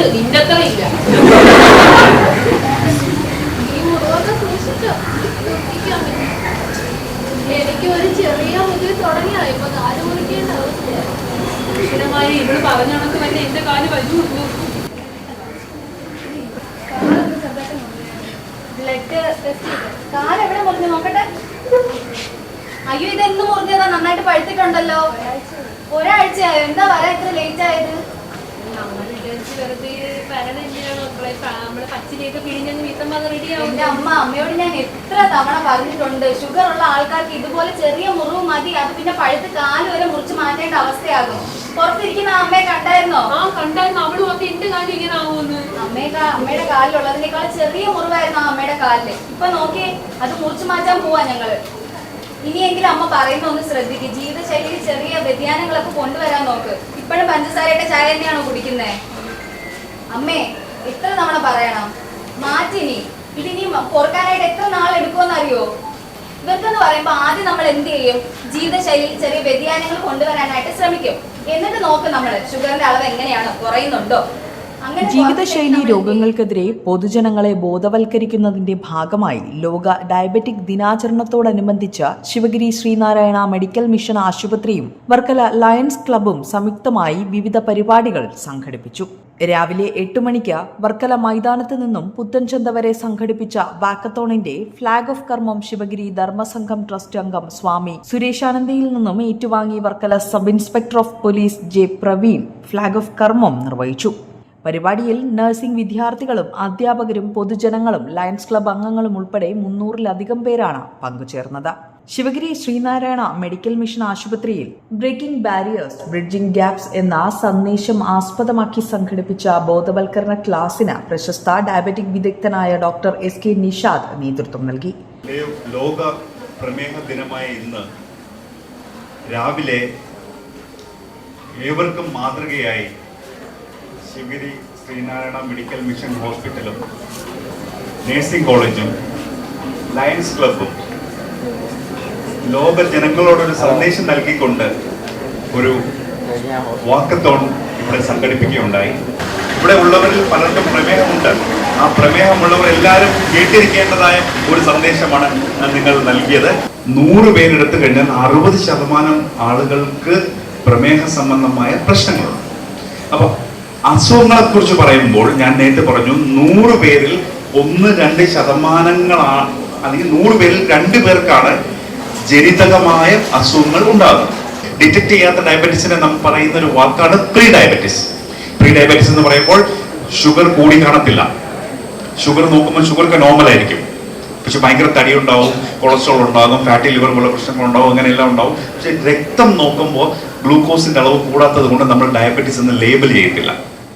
ഉണ്ട്. നിന്റെ അത്ര ഇല്ല എനിക്ക് ഒരു ചെറിയ മുതൽ തുടങ്ങിയാ ഇപ്പൊ കാൽ മുറിക്കേണ്ട അവസ്ഥയാണ് ഇവൾ പറഞ്ഞ കണക്ക് തന്നെ എന്റെ കാൽ വലുള്ളൂ ബ്ലഡ് ടെസ്റ്റ് ചെയ്ത്. എവിടെ മുറിഞ്ഞു നോക്കട്ടെ? അയ്യോ ഇതെന്ന് മുറിഞ്ഞതാ. നന്നായിട്ട് പഴുത്തിട്ടുണ്ടല്ലോ. ഒരാഴ്ചയായോ. എന്താ വരാൻ ഇത്ര ലേറ്റ് ആയത്? എന്റെ അമ്മ അമ്മയോട് ഞാൻ എത്ര തവണ പറഞ്ഞിട്ടുണ്ട് ഷുഗർ ഉള്ള ആൾക്കാർക്ക് ഇതുപോലെ ചെറിയ മുറിവ് മതി അത് പിന്നെ പഴുത്ത് കാൽ വരെ മുറിച്ച് മാറ്റേണ്ട അവസ്ഥയാകും. പുറത്തിരിക്കുന്ന അമ്മയെ കണ്ടായിരുന്നോ? ആ കണ്ടായിരുന്നു. അവൾ മൊത്തം എന്റെ കാലം ഇങ്ങനെ ആവുമെന്ന്. അമ്മയെ അമ്മയുടെ കാലിലുള്ളതിനേക്കാൾ ചെറിയ മുറിവായിരുന്നു ആ അമ്മയുടെ കാലിൽ. ഇപ്പൊ നോക്കി അത് മുറിച്ചു മാറ്റാൻ പോവാ ഞങ്ങൾ. ഇനിയെങ്കിലും അമ്മ പറയുന്ന ഒന്ന് ശ്രദ്ധിക്കുക ജീവിതശൈലിയിൽ ചെറിയ വ്യതിയാനങ്ങളൊക്കെ കൊണ്ടുവരാൻ നോക്ക്. ഇപ്പോഴും പഞ്ചസാരയുടെ ചായ തന്നെയാണോ കുടിക്കുന്നേ? അമ്മേ എത്ര തവണ പറയണം? മാറ്റിനി ഇതിനി പൊറുക്കാനായിട്ട് എത്ര നാൾ എടുക്കുമെന്ന് അറിയോ ഇവർക്കെന്ന് പറയുമ്പോ ആദ്യം നമ്മൾ എന്ത് ചെയ്യും? ജീവിതശൈലിയിൽ ചെറിയ വ്യതിയാനങ്ങൾ കൊണ്ടുവരാനായിട്ട് ശ്രമിക്കും. എന്നിട്ട് നോക്കും നമ്മൾ ഷുഗറിന്റെ അളവ് എങ്ങനെയാണ്? കുറയുന്നുണ്ടോ? ജീവിതശൈലി രോഗങ്ങൾക്കെതിരെ പൊതുജനങ്ങളെ ബോധവൽക്കരിക്കുന്നതിന്റെ ഭാഗമായി ലോക ഡയബറ്റിക് ദിനാചരണത്തോടനുബന്ധിച്ച് ശിവഗിരി ശ്രീനാരായണ മെഡിക്കൽ മിഷൻ ആശുപത്രിയും വർക്കല ലയൺസ് ക്ലബും സംയുക്തമായി വിവിധ പരിപാടികൾ സംഘടിപ്പിച്ചു. രാവിലെ എട്ട് മണിക്ക് വർക്കല മൈതാനത്ത് നിന്നും പുത്തൻചന്ത വരെ സംഘടിപ്പിച്ച വാക്കത്തോണിന്റെ ഫ്ളാഗ് ഓഫ് കർമ്മം ശിവഗിരി ധർമ്മസംഘം ട്രസ്റ്റ് അംഗം സ്വാമി സുരേഷാനന്ദയിൽ നിന്നും ഏറ്റുവാങ്ങി Varkala sub inspector of police J Praveen flag off കർമ്മം നിർവഹിച്ചു. പരിപാടിയിൽ നഴ്സിംഗ് വിദ്യാർത്ഥികളും അധ്യാപകരും പൊതുജനങ്ങളും ലയൺസ് ക്ലബ് അംഗങ്ങളും ഉൾപ്പെടെ മുന്നൂറിലധികം പേരാണ് പങ്കുചേർന്നത്. ശിവഗിരി ശ്രീനാരായണ മെഡിക്കൽ മിഷൻ ആശുപത്രിയിൽ ബ്രേക്കിംഗ് ബാരിയേഴ്സ് ബ്രിഡ്ജിംഗ് ഗ്യാപ്സ് എന്ന സന്ദേശം ആസ്പദമാക്കി സംഘടിപ്പിച്ച ബോധവൽക്കരണ ക്ലാസിന് പ്രശസ്ത ഡയബറ്റിക് വിദഗ്ധനായ ഡോക്ടർ എസ് കെ നിഷാദ് നേതൃത്വം നൽകി. ലോക പ്രമേഹ ദിനമായ ഇന്ന് രാവിലെ ഏവർക്കും മാതൃകയായി ശിവഗിരി ശ്രീനാരായണ മെഡിക്കൽ മിഷൻ ഹോസ്പിറ്റലും നേഴ്സിംഗ് കോളേജും ലയൻസ് ക്ലബും ലോക ജനങ്ങളോടൊരു സന്ദേശം നൽകിക്കൊണ്ട് ഒരു വാക്കത്തോൺ ഇവിടെ സംഘടിപ്പിക്കുകയുണ്ടായി. ഇവിടെ ഉള്ളവരിൽ പലർക്കും പ്രമേഹമുണ്ട്. ആ പ്രമേഹമുള്ളവർ എല്ലാവരും കേട്ടിരിക്കേണ്ടതായ ഒരു സന്ദേശമാണ് നിങ്ങൾ നൽകിയത്. നൂറ് പേരെടുത്തു കഴിഞ്ഞാൽ അറുപത് ശതമാനം ആളുകൾക്ക് പ്രമേഹ സംബന്ധമായ പ്രശ്നങ്ങളുണ്ട്. അപ്പൊ അസുഖങ്ങളെ കുറിച്ച് പറയുമ്പോൾ ഞാൻ നേരത്തെ പറഞ്ഞു നൂറ് പേരിൽ ഒന്ന് രണ്ട് ശതമാനങ്ങളാണ് അല്ലെങ്കിൽ നൂറ് പേരിൽ രണ്ട് പേർക്കാണ് ജനിതകമായ അസുഖങ്ങൾ ഉണ്ടാകുന്നത്. ഡിറ്റക്ട് ചെയ്യാത്ത ഡയബറ്റീസിനെ നമ്മൾ പറയുന്ന ഒരു വാക്കാണ് പ്രീ ഡയബറ്റീസ് പ്രീ ഡയബറ്റീസ് എന്ന് പറയുമ്പോൾ ഷുഗർ കൂടി കാണത്തില്ല. ഷുഗർ നോക്കുമ്പോൾ ഷുഗർക്ക് നോർമൽ ആയിരിക്കും. പക്ഷെ ഭയങ്കര തടി ഉണ്ടാവും കൊളസ്ട്രോൾ ഉണ്ടാകും ഫാറ്റി ലിവർ പോലുള്ള പ്രശ്നങ്ങൾ ഉണ്ടാവും അങ്ങനെയെല്ലാം ഉണ്ടാവും. പക്ഷെ രക്തം നോക്കുമ്പോൾ ഗ്ലൂക്കോസിന്റെ അളവ് കൂടാത്തത് കൊണ്ട് നമ്മൾ ഡയബറ്റീസ് എന്ന് ലേബൽ ചെയ്യത്തില്ല.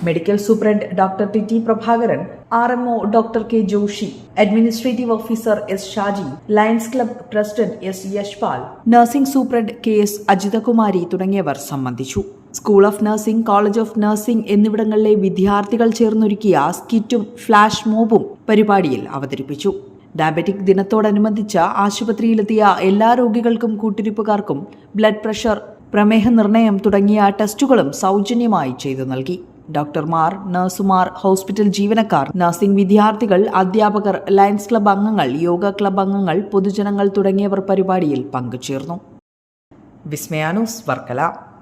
Medical superintendent doctor T T Prabhakaran R M O doctor K Joshi administrative officer S Shaji lions club president S Yashpal nursing superintendent K S Ajithakumari തുടങ്ങിയവർ സംബന്ധിച്ചു. School of nursing college of nursing എന്നിവിടങ്ങളിലെ വിദ്യാർത്ഥികൾ ചേർന്നൊരുക്കിയ സ്കിറ്റും flash മോബും പരിപാടിയിൽ അവതരിപ്പിച്ചു. Diabetic ദിനത്തോടനുബന്ധിച്ച് ആശുപത്രിയിലെത്തിയ എല്ലാ രോഗികൾക്കും കൂട്ടിരിപ്പുകാർക്കും blood pressure പ്രമേഹ നിർണയം തുടങ്ങിയ ടെസ്റ്റുകളും സൗജന്യമായി ചെയ്തു നൽകി. ഡോക്ടർമാർ നഴ്സുമാർ ഹോസ്പിറ്റൽ ജീവനക്കാർ നഴ്സിംഗ് വിദ്യാർത്ഥികൾ അധ്യാപകർ ലയൺസ് ക്ലബ് അംഗങ്ങൾ യോഗ ക്ലബ് അംഗങ്ങൾ പൊതുജനങ്ങൾ തുടങ്ങിയവർ പരിപാടിയിൽ പങ്കുചേർന്നു. വിസ്മയാനൂസ് വർക്കല.